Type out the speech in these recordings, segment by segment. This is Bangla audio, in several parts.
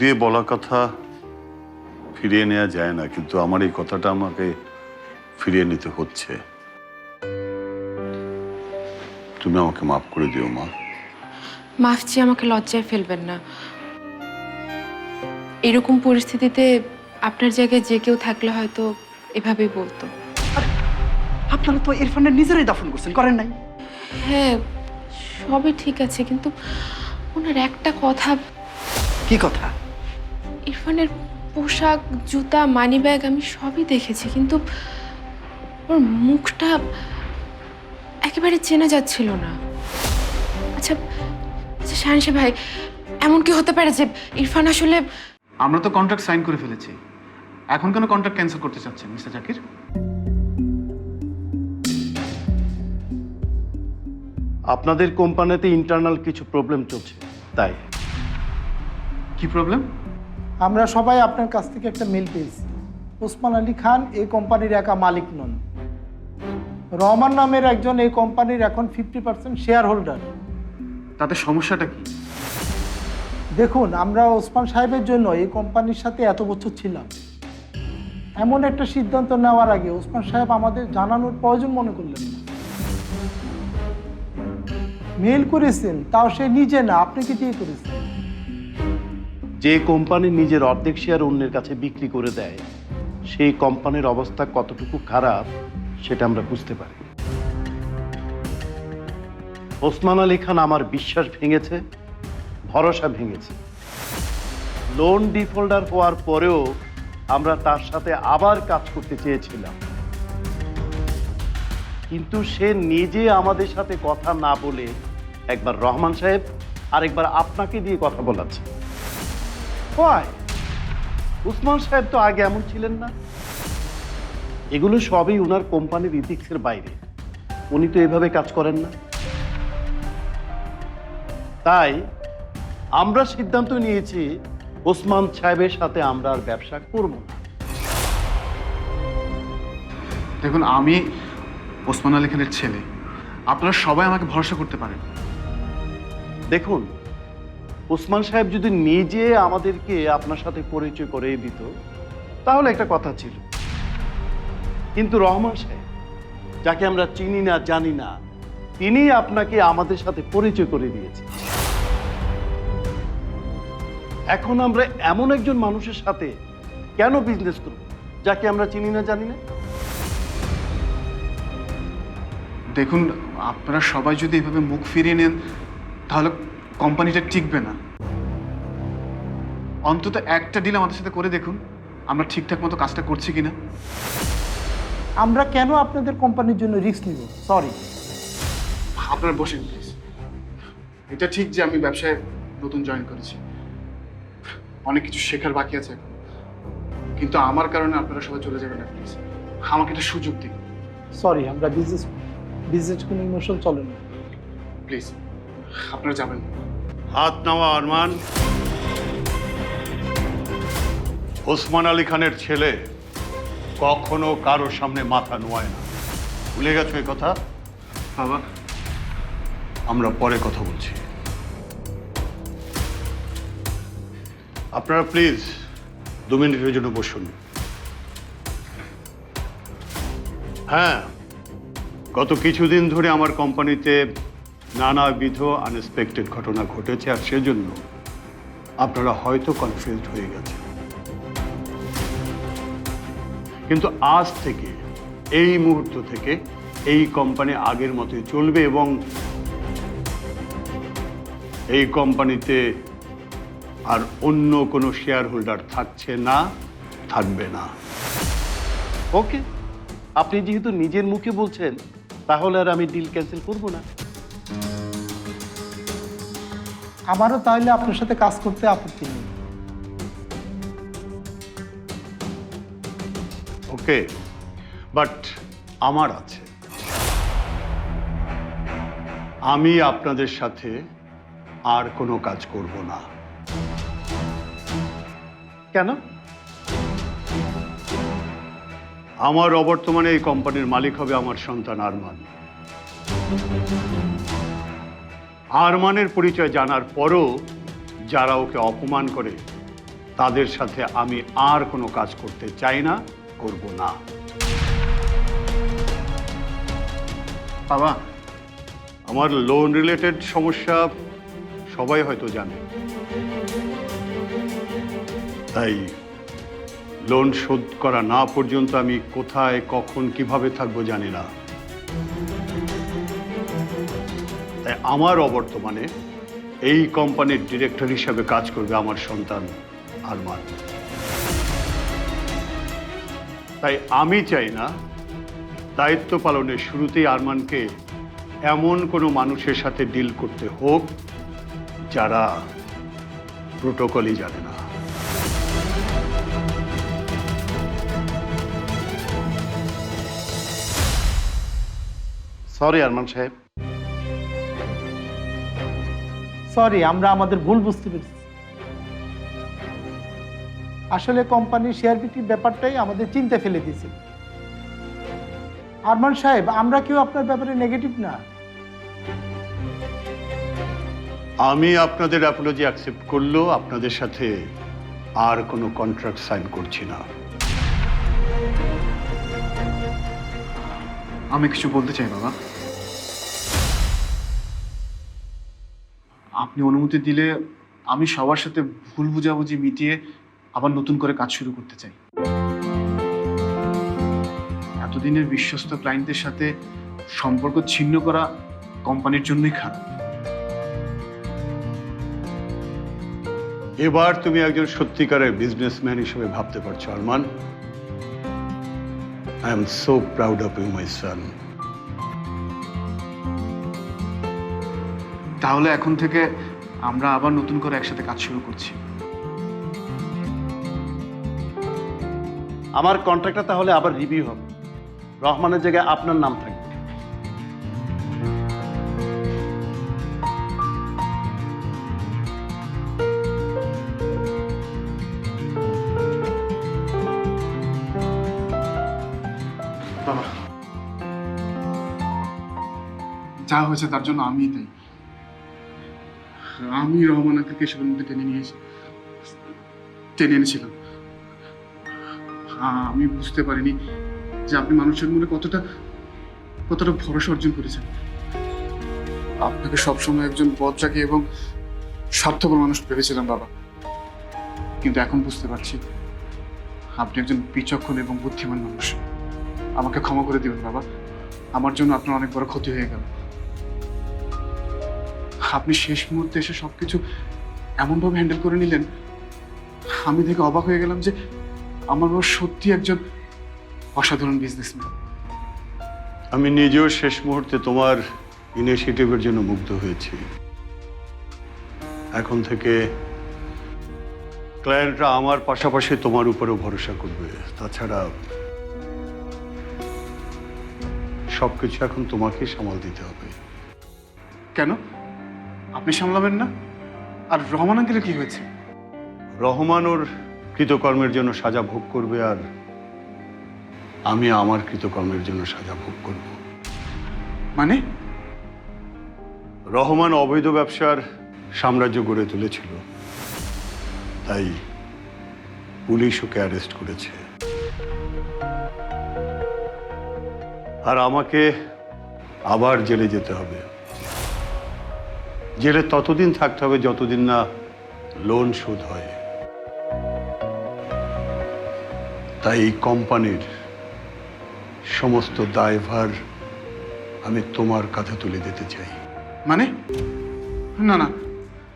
দিয়ে বলা কথা ফিরিয়ে নেওয়া যায় না কিন্তু আমার এই কথাটা আমাকে ফিরিয়ে নিতে হচ্ছে। তুমি আমাকে মাফ করে দিও মা। মাফ চেয়ে আমাকে লজ্জায় ফেলবেন না। এরকম পরিস্থিতিতে আপনার জায়গায় যে কেউ থাকলে হয়তো এভাবেই বলতো। আপনারা তো ইরফানের নিজেরাই দাফন করছেন করেন নাই? হ্যাঁ সবই ঠিক আছে কিন্তু ওনার একটা কথা কি কথা? ইরফানের পোশাক জুতা মানিব্যাগ আমি সবই দেখেছি কিন্তু ওর মুখটা একেবারে চেনা যাচ্ছিল না। আচ্ছা আচ্ছা শাহানশা ভাই এমন কি হতে পারে যে ইরফান আসলে আমরা তো কন্ট্রাক্ট সাইন করে ফেলেছি। এখন কেন কন্ট্রাক্ট ক্যান্সেল করতে চাচ্ছেন মিস্টার জাকির? আপনাদের কোম্পানিতে ইন্টারনাল কিছু প্রবলেম চলছে তাই। কি প্রবলেম আমরা সবাই আপনার কাছ থেকে একটা মেল পেয়েছি। ওসমান আলী খান এই কোম্পানির একা মালিক নন। রহমান নামের একজন এই কোম্পানির এখন ফিফটি পার্সেন্ট শেয়ার হোল্ডার তাতে সমস্যাটা কি? দেখুন আমরা ওসমান সাহেবের জন্য এই কোম্পানির সাথে এত বছর ছিলাম। এমন একটা সিদ্ধান্ত নেওয়ার আগে ওসমান সাহেব আমাদের জানানোর প্রয়োজন মনে করলেন না। মেল করেছেন তাও সে নিজে না আপনাকে দিয়ে করেছেন? যে কোম্পানি নিজের অর্ধেক শেয়ার অন্যের কাছে বিক্রি করে দেয়, সেই কোম্পানির অবস্থা কতটুকু খারাপ সেটা আমরা বুঝতে পারি। ওসমান আলী খান আমার বিশ্বাস ভেঙেছে, ভরসা ভেঙেছে। লোন ডিফল্টার হওয়ার পরেও আমরা তার সাথে আবার কাজ করতে চেয়েছিলাম। কিন্তু সে নিজে আমাদের সাথে কথা না বলে একবার রহমান সাহেব আর একবার আপনাকে দিয়ে কথা বলাচ্ছে। Why? উসমান সাহেব তো আগে এমন ছিলেন না। এগুলো সবই ওনার কোম্পানির ইথিক্সের বাইরে। উনি তো এভাবে কাজ করেন না। তাই আমরা সিদ্ধান্ত নিয়েছি ওসমান সাহেবের সাথে আমরা আর ব্যবসা করব না। দেখুন আমি ওসমান আলী খানের ছেলে। আপনারা সবাই আমাকে ভরসা করতে পারেন। দেখুন ওসমান সাহেব যদি নিজে আমাদেরকে আপনার সাথে পরিচয় করে দিত, তাহলে একটা কথা ছিল। কিন্তু রহমান সাহেব, যাকে আমরা চিনি না, জানি না তিনি আপনাকে আমাদের সাথে পরিচয় করে দিয়েছেন। এখন আমরা এমন একজন মানুষের সাথে কেন বিজনেস করব, যাকে আমরা চিনি না, জানি না? দেখুন, আপনারা সবাই যদি এভাবে মুখ ফিরিয়ে নেন, তাহলে কোম্পানিটা টিকবে না। অন্তত একটা ডিল আমাদের সাথে করে দেখুন আমরা ঠিকঠাক মতো কাজটা করছি কিনা। আমরা কেন আপনাদের কোম্পানির জন্য রিস্ক নিব? সরি আপনারা বসেন প্লিজ এটা ঠিক যে আমি ব্যবসায় নতুন জয়েন করেছি। অনেক কিছু শেখার বাকি আছে এখন। কিন্তু আমার কারণে আপনারা সবাই চলে যাবেন না প্লিজ আমাকে একটা সুযোগ দিন। সরি আমরা বিজনেস বিজনেস কোনো ইমোশন চলে না। প্লিজ আপনারা যাবেন না। হাত নেওয়া আরমান ওসমান আলী খানের ছেলে কখনো কারোর সামনে মাথা নোয়ায় না। ভুলে গেছো এই কথা? বাবা। আমরা পরে কথা বলছি। আপনারা প্লিজ দু মিনিটের জন্য বসুন। হ্যাঁ গত কিছুদিন ধরে আমার কোম্পানিতে নানাবিধ আনএক্সপেক্টেড ঘটনা ঘটেছে আর সেজন্য আপনারা হয়তো কনফিউজ হয়ে গেছে কিন্তু আজ থেকে, এই মুহূর্ত থেকে এই কোম্পানি আগের মতোই চলবে এবং এই কোম্পানিতে আর অন্য কোনো শেয়ার হোল্ডার থাকছে না, থাকবে না। ওকে আপনি যেহেতু নিজের মুখে বলছেন, তাহলে আর আমি ডিল ক্যান্সেল করব না। আমারও তাহলে আপনার সাথে কাজ করতে আপত্তি নেই। ওকে, বাট আমার আছে। আমি আপনাদের সাথে আর কোনো কাজ করব না। কেন? আমার অবর্তমানে এই কোম্পানির মালিক হবে আমার সন্তান আরমান। আরমানের পরিচয় জানার পরও যারা ওকে অপমান করে, তাদের সাথে আমি আর কোনো কাজ করতে চাই না, করব না। বাবা, আমার লোন রিলেটেড সমস্যা সবাই হয়তো জানে। তাই লোন শোধ করা না পর্যন্ত আমি কোথায়, কখন, কীভাবে থাকব জানি না। তাই আমার অবর্তমানে এই কোম্পানির ডিরেক্টর হিসাবে কাজ করবে আমার সন্তান আরমান তাই আমি চাই না দায়িত্ব পালনের শুরুতেই আরমানকে এমন কোনো মানুষের সাথে ডিল করতে হোক যারা প্রোটোকলই জানে না। সরি আরমান সাহেব। সরি আমরা আমাদের ভুল বুঝতে পেরেছি। আসলে কোম্পানির শেয়ার বিক্রির ব্যাপারটাই আমাদের চিন্তা ফেলে দিয়েছিল আরমান সাহেব আমরা কেউ আপনার ব্যাপারে নেগেটিভ না। আমি আপনাদের অ্যাপোলজি অ্যাকসেপ্ট করলেও আপনাদের সাথে আর কোনো কন্ট্রাক্ট সাইন করছি না। আমি কিছু বলতে চাই বাবা। আপনি অনুমতি দিলে আমি সবার সাথে ভুল বুঝাবুঝি মিটিয়ে আবার নতুন করে কাজ শুরু করতে চাই। এতদিনের বিশ্বস্ত ক্লায়েন্টদের সাথে সম্পর্ক ছিন্ন করা কোম্পানির জন্যই খারাপ। এবার তুমি একজন সত্যিকারের বিজনেসম্যান হিসেবে ভাবতে পারছ, Arman. I am so proud of you my son তাহলে এখন থেকে আমরা আবার নতুন করে একসাথে কাজ শুরু করছি। আমার কন্ট্রাক্টটা তাহলে আবার রিভিউ হবে। রহমানের জায়গায় আপনার নাম থাকবে। বাবা। যা হয়েছে তার জন্য আমি তাই আমি রহমান আঙ্কেলকে এসবের মধ্যে টেনে নিয়ে এসে টেনে এনেছিলাম। আমি বুঝতে পারিনি যে আপনি মানুষের মনে কতটা কতটা ভরসা অর্জন করেছেন। আপনাকে সবসময় একজন বজ্জাকে এবং স্বার্থপর মানুষ ভেবেছিলাম, বাবা। কিন্তু এখন বুঝতে পারছি, আপনি একজন বিচক্ষণ এবং বুদ্ধিমান মানুষ। আমাকে ক্ষমা করে দিবেন, বাবা। আমার জন্য আপনার অনেক বড় ক্ষতি হয়ে গেল। আপনি শেষ মুহূর্তে এসে সবকিছু এমনভাবে হ্যান্ডেল করে নিলেন আমি দেখে অবাক হয়ে গেলাম যে আমার বাবা সত্যি একজন অসাধারণ বিজনেসম্যান আমি নিজেও শেষ মুহূর্তে তোমার ইনিশিয়েটিভের জন্য মুগ্ধ হয়েছি। এখন থেকে ক্লায়েন্টরা আমার পাশাপাশি তোমার উপরেও ভরসা করবে। তাছাড়া সবকিছু এখন তোমাকেই সামাল দিতে হবে। কেন? আপনি সামলাবেন না? আর রহমান আঙ্কেলের কি হয়েছে? রহমান ওর কৃতকর্মের জন্য সাজা ভোগ করবে আর আমি আমার কৃতকর্মের জন্য সাজা ভোগ করব। মানে? রহমান অবৈধ ব্যবসার সাম্রাজ্য গড়ে তুলেছিল। তাই পুলিশ ওকে অ্যারেস্ট করেছে। আর আমাকে আবার জেলে যেতে হবে। জেলে ততদিন থাকতে হবে যতদিন না লোন শোধ হয়। তাই এই কোম্পানির সমস্ত দায়ভার আমি তোমার কাঁধে তুলে দিতে চাই। মানে? না না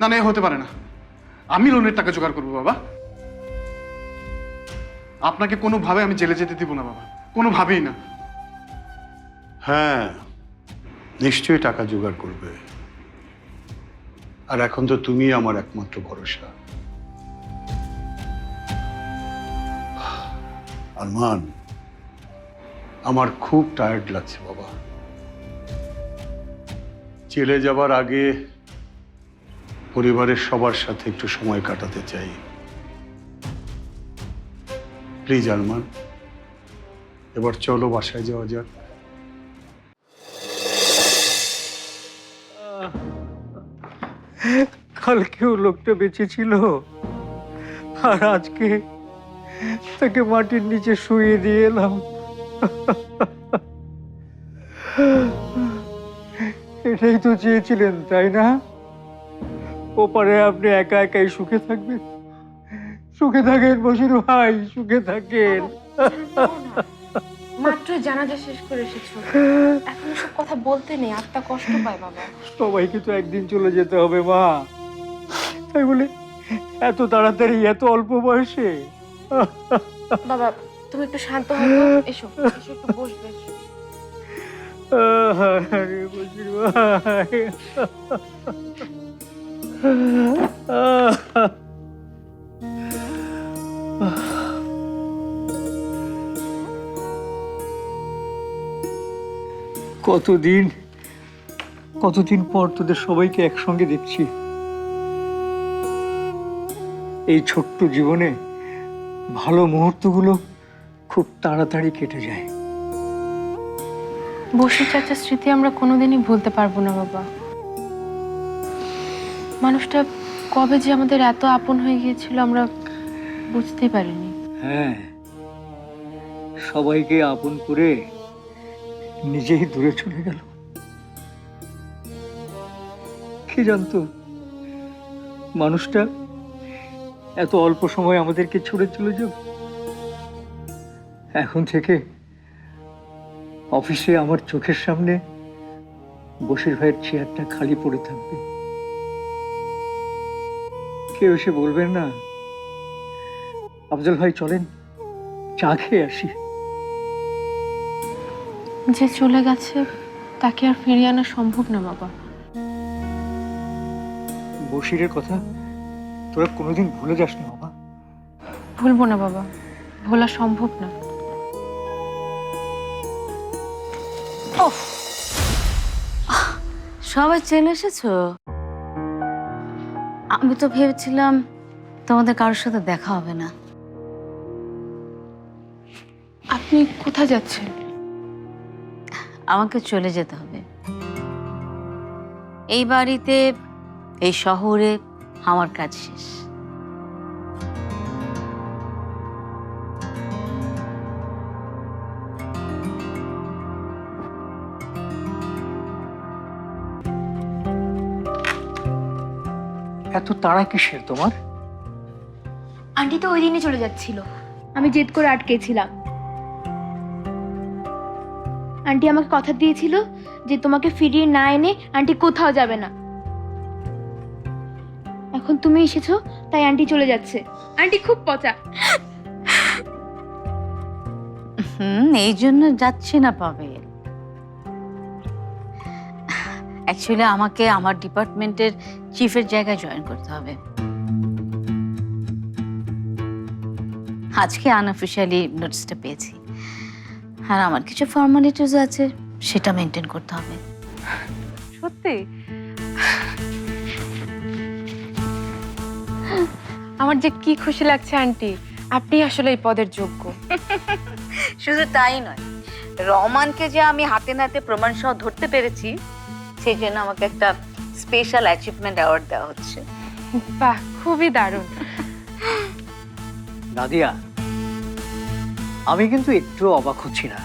না না এ হতে পারে না। আমি লোনের টাকা জোগাড় করব বাবা। আপনাকে কোনোভাবে আমি জেলে যেতে দিব না বাবা। কোনোভাবেই না। হ্যাঁ নিশ্চয়ই টাকা জোগাড় করবে। আর এখন তো তুমি আমার একমাত্র ভরসা। আরমান, আমার খুব টায়ার্ড লাগছে বাবা। চলে যাবার আগে পরিবারের সবার সাথে একটু সময় কাটাতে চাই। প্লিজ আরমান, এবার চলো বাসায় যাওয়া যাক। কালকেও লোকটা বেঁচে ছিল। আর আজকে তাকে মাটির নিচে শুয়ে দিয়ে এলাম। এটাই তো চেয়েছিলেন তাই না? ওপারে আপনি একা একাই সুখে থাকবেন? সুখে থাকেন বসির ভাই সুখে থাকেন। মাত্র জানাজা শেষ করে এসেছ। এখন সব কথা বলতে নেই আত্মা কষ্ট পায় বাবা। সবাইকে তো একদিন চলে যেতে হবে মা। তাই বলে এত তাড়াতাড়ি এত অল্প বয়সে? বাবা তুমি একটু শান্ত হও। এসো এসো একটু বসবে কতদিন কতদিন পর তোদের সবাইকে একসঙ্গে দেখছি। এই ছোট্ট জীবনে ভালো মুহূর্তগুলো খুব তাড়াতাড়ি কেটে যায়। বসির চাচার স্মৃতি আমরা কোনোদিনই ভুলতে পারব না বাবা। মানুষটা কবে যে আমাদের এত আপন হয়ে গিয়েছিল আমরা বুঝতেই পারিনি। হ্যাঁ সবাইকে আপন করে নিজেই দূরে চলে গেল। কি জানতো মানুষটা এত অল্প সময় আমাদেরকে ছুড়ে চলে যাবে এখন থেকে অফিসে আমার চোখের সামনে বসির ভাইয়ের চেয়ারটা খালি পড়ে থাকবে। কেউ এসে বলবেন না আফজল ভাই চলেন চা খেয়ে আসি। যে চলে গেছে তাকে আর ফিরিয়ে আনা সম্ভব না বাবা। বসিরের কথা তোরা কোনোদিন ভুলে যাস না বাবা। ভুলবো না বাবা। ভোলা সম্ভব না। সবাই চলে এসেছ? আমি তো ভেবেছিলাম তোমাদের কারোর সাথে দেখা হবে না। আপনি কোথায় যাচ্ছেন? আমাকে চলে যেতে হবে। এই বাড়িতে এই শহরে আমার কাজ শেষ। এত তাড়া কিসের তোমার? আন্টি তো ওই দিনই চলে যাচ্ছিল। আমি জেদ করে আটকেছিলাম। আন্টি আমাকে কথা দিয়েছিল যে তোমাকে ফিরিয়ে না এনে আন্টি কোথাও যাবে না। এখন তুমি এসেছ তাই আন্টি চলে যাচ্ছে। আন্টি খুব পচা। হুম এই জন্য যাচ্ছে না পাবে। অ্যাকচুয়ালি আমাকে আমার ডিপার্টমেন্টের চিফের জায়গায় জয়েন করতে হবে। আজকে আনঅফিসিয়ালি নোটিসটা পেয়েছি। আর আমার কিছু ফর্মালিটিস আছে সেটা মেনটেন করতে হবে। সত্যি? আমার যে কি খুশি লাগছে আন্টি আপনি আসলে এই পদের যোগ্য। শুধু তাই নয় রহমানকে যে আমি হাতে নাতে প্রমাণ সহ ধরতে পেরেছি সেই জন্য আমাকে একটা স্পেশাল অ্যাচিভমেন্ট অ্যাওয়ার্ড দেওয়া হচ্ছে। বাহ খুবই দারুণ। নাদিয়া আমি কিন্তু একটু অবাক হচ্ছি না।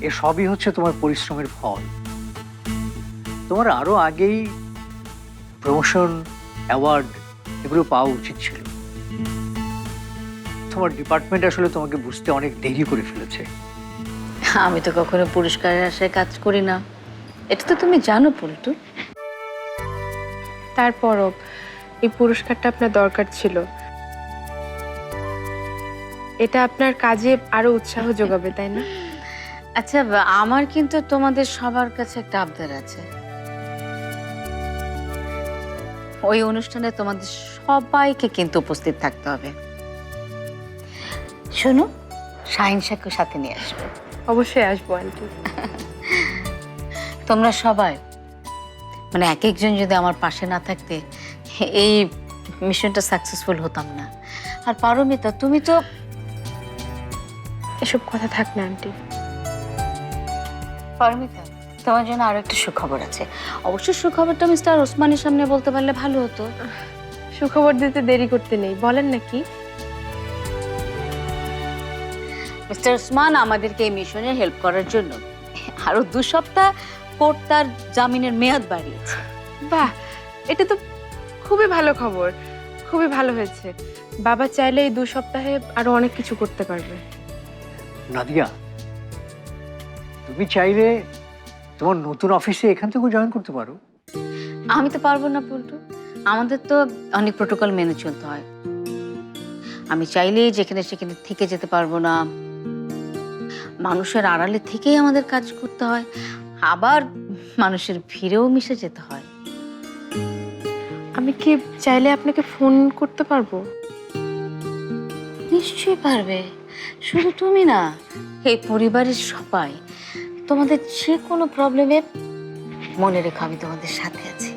এ সবই হচ্ছে তোমার পরিশ্রমের ফল। তোমার আরও আগেই প্রমোশন অ্যাওয়ার্ড এগুলো পাওয়া উচিত ছিল। তোমার ডিপার্টমেন্ট আসলে তোমাকে বুঝতে অনেক দেরি করে ফেলেছে। আমি তো কখনো পুরস্কারের আশায় কাজ করি না। এটা তো তুমি জানো পল্টু। তারপরও এই পুরস্কারটা আপনার দরকার ছিল। এটা আপনার কাজে আরও উৎসাহ যোগাবে তাই না? আচ্ছা আমার কিন্তু তোমাদের সবার কাছে একটা আবদার আছে। ওই অনুষ্ঠানে তোমাদের সবাইকে কিন্তু উপস্থিত থাকতে হবে। শোনো শাহিন শাককে সাথে নিয়ে আসবে। অবশ্যই আসব আন্টি। তোমরা সবাই মানে এক একজন যদি আমার পাশে না থাকতে এই মিশনটা সাকসেসফুল হতাম না। আর পারমিতা তুমি তো এসব কথা থাক না আন্টি। পারমিতা তোমার জন্য আরও একটা সুখবর আছে। অবশ্য সুখবরটা মিস্টার ওসমানের সামনে বলতে পারলে ভালো হতো। সুখবর দিতে দেরি করতে নেই বলেন নাকি মিস্টার ওসমান আমাদেরকে এই মিশনে হেল্প করার জন্য আরও দু সপ্তাহ কোর্ট তার জামিনের মেয়াদ বাড়িয়েছে। বাহ এটা তো খুবই ভালো খবর খুবই ভালো হয়েছে। বাবা চাইলে এই দু সপ্তাহে আরও অনেক কিছু করতে পারবে। নাদিয়া তুমি চাইলে তোমার নতুন অফিসে এখান থেকেও জয়েন করতে পারো। আমি তো পারব না পল্টু। আমাদের তো অনেক প্রোটোকল মেনে চলতে হয়। আমি চাইলেই যেখানে সেখানে থেকে যেতে পারব না। মানুষের আড়ালে থেকেই আমাদের কাজ করতে হয়। আবার মানুষের ভিড়েও মিশে যেতে হয়। আমি কি চাইলে আপনাকে ফোন করতে পারব? নিশ্চয়ই পারবে। শুধু তুমি না এই পরিবারের সবাই। তোমাদের যে কোনো প্রবলেমে মনে রেখো আমি তোমাদের সাথে আছি।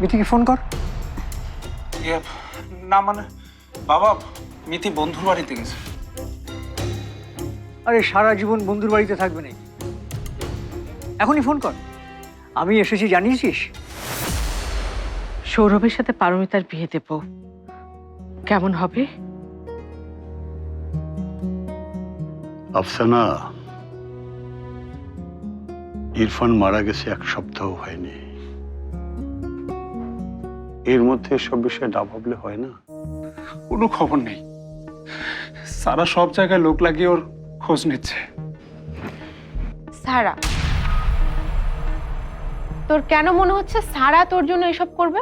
মিতিকে ফোন কর? ইয়ে, না মানে বাবা মিতি বন্ধুর বাড়িতে গেছে। আরে সারা জীবন বন্ধুর বাড়িতে থাকবে নাকি? এখনই ফোন কর। আমি এসেছি জানিয়েছিস? সৌরভের সাথে পারমিতার বিয়ে দেব। কেমন হবে? আফসানা ইরফান মারা গেছে এক সপ্তাহ হয়নি। এর মধ্যে এসব বিষয়ে না ভাবলে হয় না? কোনো খবর নেই। সারা সব জায়গায় লোক লাগিয়ে ওর খোঁজ নিচ্ছে। সারা তোর কেন মনে হচ্ছে সারা তোর জন্য এসব করবে?